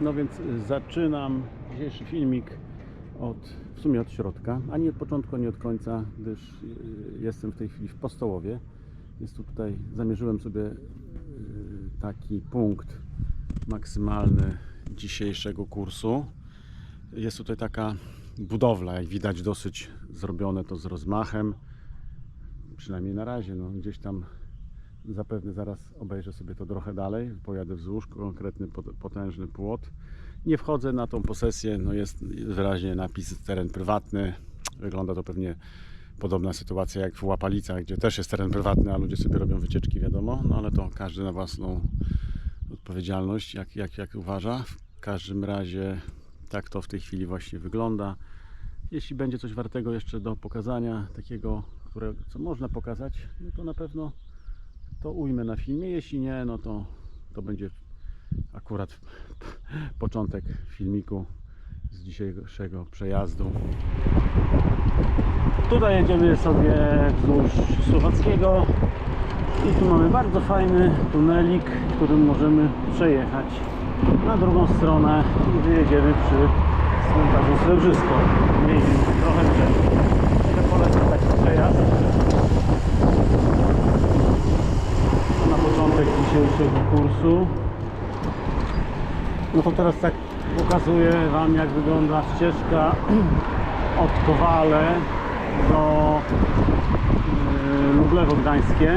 No więc y, zaczynam dzisiejszy filmik od, w sumie od środka, ani od początku, ani od końca, gdyż y, jestem w tej chwili w Postołowie. Jest tu tutaj, zamierzyłem sobie y, taki punkt maksymalny dzisiejszego kursu. Jest tutaj taka budowla, jak widać dosyć zrobione to z rozmachem, przynajmniej na razie, no gdzieś tam Zapewne zaraz obejrzę sobie to trochę dalej. Pojadę wzdłuż, konkretny pot- potężny płot. Nie wchodzę na tą posesję, no jest wyraźnie napis teren prywatny. Wygląda to pewnie podobna sytuacja jak w Łapalicach, gdzie też jest teren prywatny, a ludzie sobie robią wycieczki, wiadomo. No ale to każdy na własną odpowiedzialność, jak, jak, jak uważa. W każdym razie tak to w tej chwili właśnie wygląda. Jeśli będzie coś wartego jeszcze do pokazania, takiego, które, co można pokazać, no to na pewno to ujmę na filmie. Jeśli nie, no to, to będzie akurat początek filmiku z dzisiejszego przejazdu. Tutaj jedziemy sobie wzdłuż Słowackiego i tu mamy bardzo fajny tunelik, którym możemy przejechać na drugą stronę i wyjedziemy przy cmentarzu Srebrzysko. Więcej trochę. Ja polecam taki przejazd. na początek dzisiejszego kursu. No to teraz tak pokazuję Wam jak wygląda ścieżka od Kowale do yy, Lublewo Gdańskie.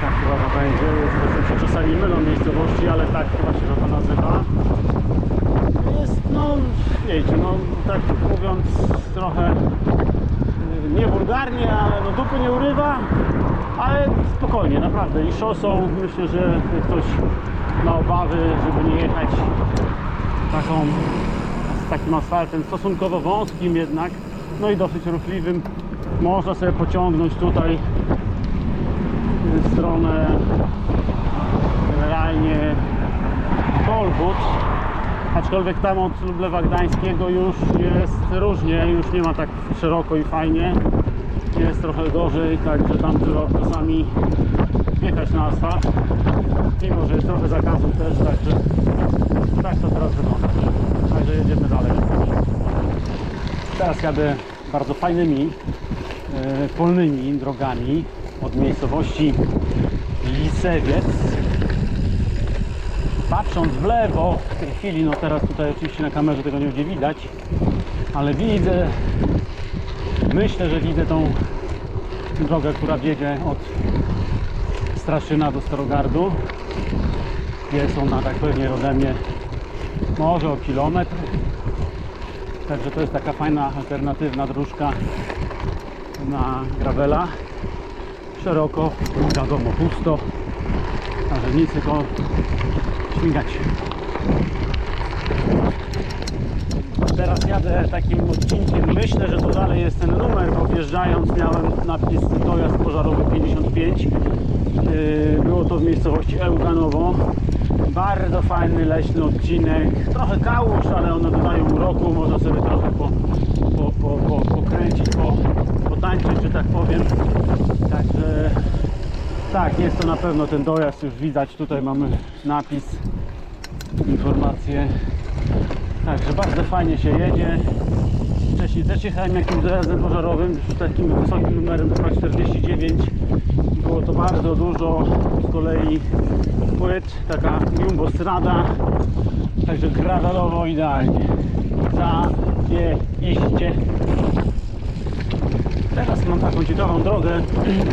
Tak chyba to będzie. Jest, się czasami mylą miejscowości, ale tak chyba się to nazywa. Jest no, wiecie, no tak mówiąc trochę yy, nie wulgarnie, ale no dupy nie urywa, ale spokojnie, naprawdę. I szosą myślę, że ktoś ma obawy, żeby nie jechać taką, z takim asfaltem stosunkowo wąskim jednak, no i dosyć ruchliwym, można sobie pociągnąć tutaj w stronę generalnie Kolbut, aczkolwiek tam od Lublewa Gdańskiego już jest różnie, już nie ma tak szeroko i fajnie jest trochę gorzej, także tam trzeba czasami wjechać na asfalt. Mimo, że jest trochę zakazów też, także tak to teraz wygląda. Także jedziemy dalej. Teraz jadę bardzo fajnymi e, polnymi drogami od miejscowości Lisewiec patrząc w lewo w tej chwili, no teraz tutaj oczywiście na kamerze tego nie będzie widać ale widzę Myślę, że widzę tą drogę, która wiedzie od Straszyna do Starogardu. Jest ona tak pewnie ode mnie może o kilometr. Także to jest taka fajna, alternatywna dróżka na gravela. Szeroko, wiadomo, pusto. Także nic, tylko śmigać. Jadę takim odcinkiem. Myślę, że to dalej jest ten numer, bo wjeżdżając miałem napis dojazd pożarowy 55. Yy, Było to w miejscowości Ełganowo. Bardzo fajny leśny odcinek. Trochę kałuż, ale one dodają uroku. Można sobie trochę po, po, po, po, pokręcić, po, potańczyć, że tak powiem. Także tak, jest to na pewno ten dojazd. Już widać, tutaj mamy napis, informacje Także bardzo fajnie się jedzie. Wcześniej też jechałem jakimś dojazdem pożarowym, takim wysokim numerem to 49. Było to bardzo dużo z kolei płyt, taka jumbo strada. Także gravelowo idealnie. Zajebiście. Teraz mam taką ciekawą drogę.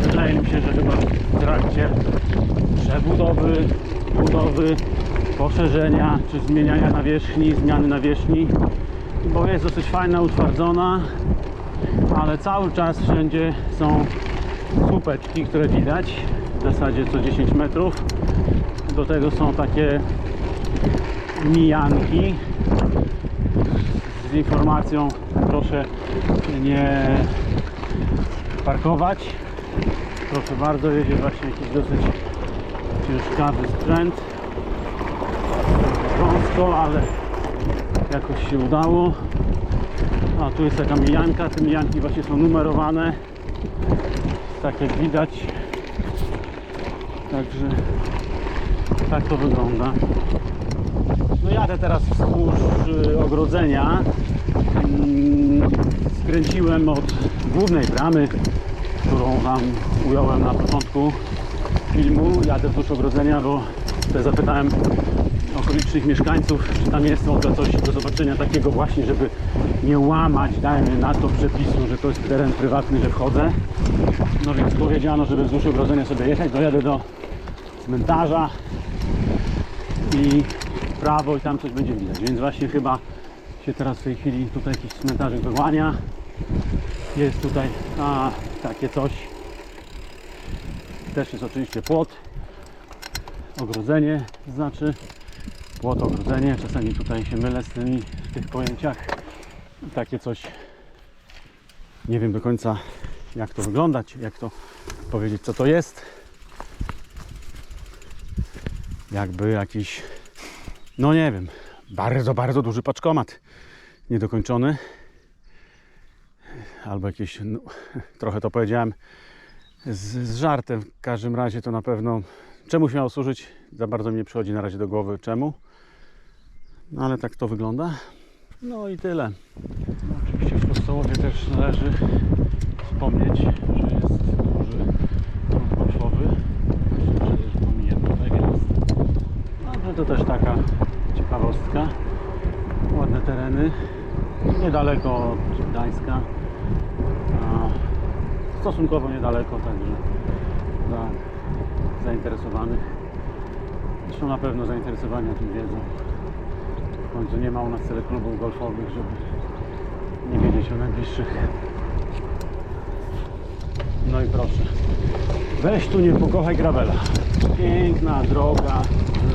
Wydaje mi się, że chyba w trakcie przebudowy, budowy poszerzenia czy zmieniania nawierzchni, zmiany nawierzchni, bo jest dosyć fajna, utwardzona, ale cały czas wszędzie są słupeczki, które widać w zasadzie co 10 metrów. Do tego są takie mijanki z informacją proszę nie parkować. Proszę bardzo, jedzie właśnie jakiś dosyć ciężkawy sprzęt wąsko, ale jakoś się udało. A tu jest taka mijanka, te mijanki właśnie są numerowane. Tak jak widać. Także tak to wygląda. No jadę teraz wzdłuż y, ogrodzenia. Mm, Skręciłem od głównej bramy, którą Wam ująłem na początku filmu. Jadę wzdłuż ogrodzenia, bo zapytałem okolicznych mieszkańców, czy tam jest może coś do zobaczenia takiego właśnie, żeby nie łamać, dajmy na to przepisu, że to jest teren prywatny, że wchodzę. No więc powiedziano, żeby wzdłuż ogrodzenia sobie jechać, dojadę do cmentarza i w prawo i tam coś będzie widać. Więc właśnie chyba się teraz w tej chwili tutaj jakiś cmentarzyk wyłania. Jest tutaj a, takie coś. Też jest oczywiście płot. Ogrodzenie znaczy płot, ogrodzenie. Czasami tutaj się mylę z tymi w tych pojęciach. Takie coś nie wiem do końca jak to wyglądać, jak to powiedzieć co to jest. Jakby jakiś no nie wiem, bardzo, bardzo duży paczkomat niedokończony. Albo jakieś, no, trochę to powiedziałem z, z żartem. W każdym razie to na pewno czemuś miało służyć. Za bardzo mi nie przychodzi na razie do głowy czemu. No ale tak to wygląda. No i tyle. No, oczywiście w Kostołowie też należy wspomnieć, że jest duży. Myślę, że już pomijam tutaj jest. No to też taka ciekawostka. Ładne tereny. Niedaleko od Gdańska. Stosunkowo niedaleko, także dla zainteresowanych. Zresztą na pewno zainteresowani tym wiedzą. W końcu nie ma u nas tyle klubów golfowych, żeby nie wiedzieć o najbliższych. No i proszę. Weź tu nie pokochaj gravela. Piękna droga,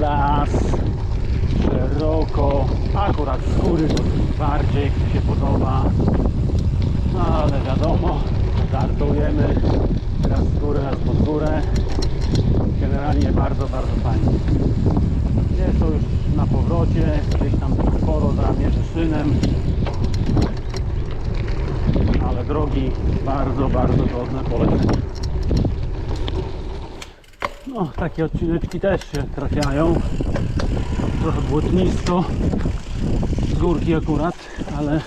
las, szeroko. Akurat z góry to bardziej się podoba. No ale wiadomo, startujemy raz z góry, raz pod górę. Generalnie bardzo, bardzo fajnie. Jest to już na powrocie, gdzieś tam sporo zamierzy szynem. Ale drogi bardzo, bardzo godne polecenia. No, takie odcineczki też się trafiają. Trochę błotnisto. Z górki akurat, ale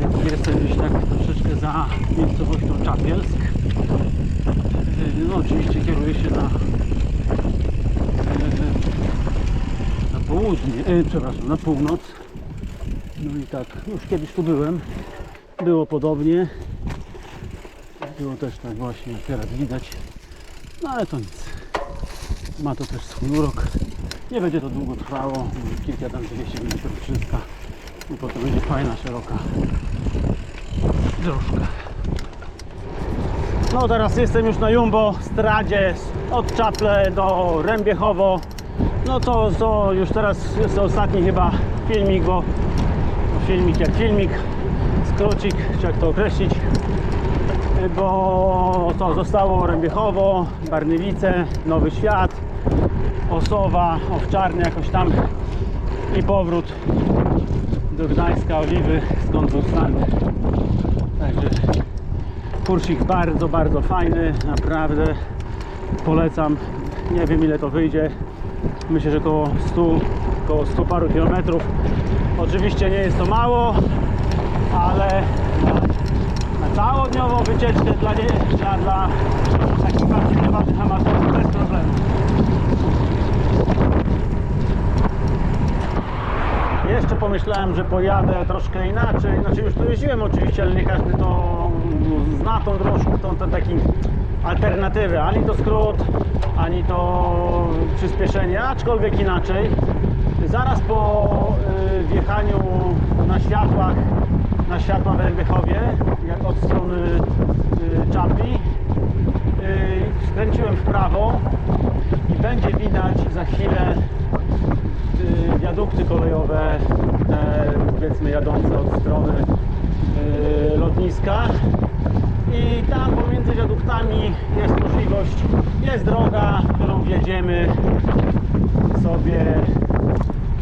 jak jestem gdzieś tak troszeczkę za miejscowością Czapielsk. No oczywiście kieruję się na yy, na południe, yy, przepraszam, na północ. No i tak, już kiedyś tu byłem. Było podobnie. Było też tak właśnie, jak teraz widać. No ale to nic. Ma to też swój urok. Nie będzie to długo trwało. Kilka tam 200 metrów wszystka. I potem będzie fajna, szeroka dróżka. No teraz jestem już na Jumbo Stradzie od Czaple do Rębiechowo. No to, to już teraz jest ostatni chyba filmik, bo filmik jak filmik, skrócik, czy jak to określić. Bo to zostało Rębiechowo, Barnywice, Nowy Świat, Osowa, Owczarnia jakoś tam i powrót do Gdańska, Oliwy, skąd stan. Także kursik bardzo, bardzo fajny, naprawdę polecam. Nie wiem ile to wyjdzie. Myślę, że około 100, około 100 paru kilometrów. Oczywiście nie jest to mało, ale na, na całodniową wycieczkę dla, nie, dla, dla takich bardziej prywatnych amatorów bez problemu. Jeszcze pomyślałem, że pojadę troszkę inaczej. Znaczy już tu jeździłem oczywiście, ale nie każdy to zna tą drożkę, tą, tą taki alternatywę. Ani to skrót, ani to przyspieszenie, aczkolwiek inaczej. Zaraz po y, wjechaniu na światłach, na światła w Rębiechowie, jak od strony y, Czapli, y, skręciłem w prawo i będzie widać za chwilę wiadukty kolejowe, te, powiedzmy jadące od strony lotniska. I tam pomiędzy wiaduktami jest możliwość, jest droga, którą wjedziemy sobie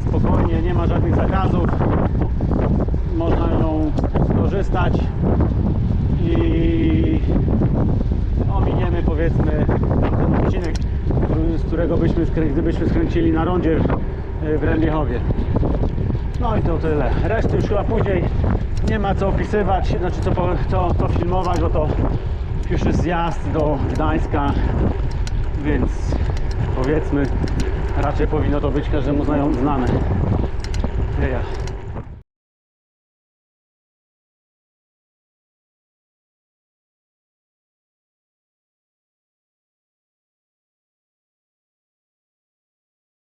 spokojnie, nie ma żadnych zakazów. Można ją skorzystać i ominiemy powiedzmy ten odcinek, z którego byśmy, gdybyśmy skręcili na rondzie w, w Rębiechowie. No i to tyle. Reszty już chyba później nie ma co opisywać, znaczy co, co, filmować, bo to już jest zjazd do Gdańska, więc powiedzmy raczej powinno to być każdemu znane. Ja.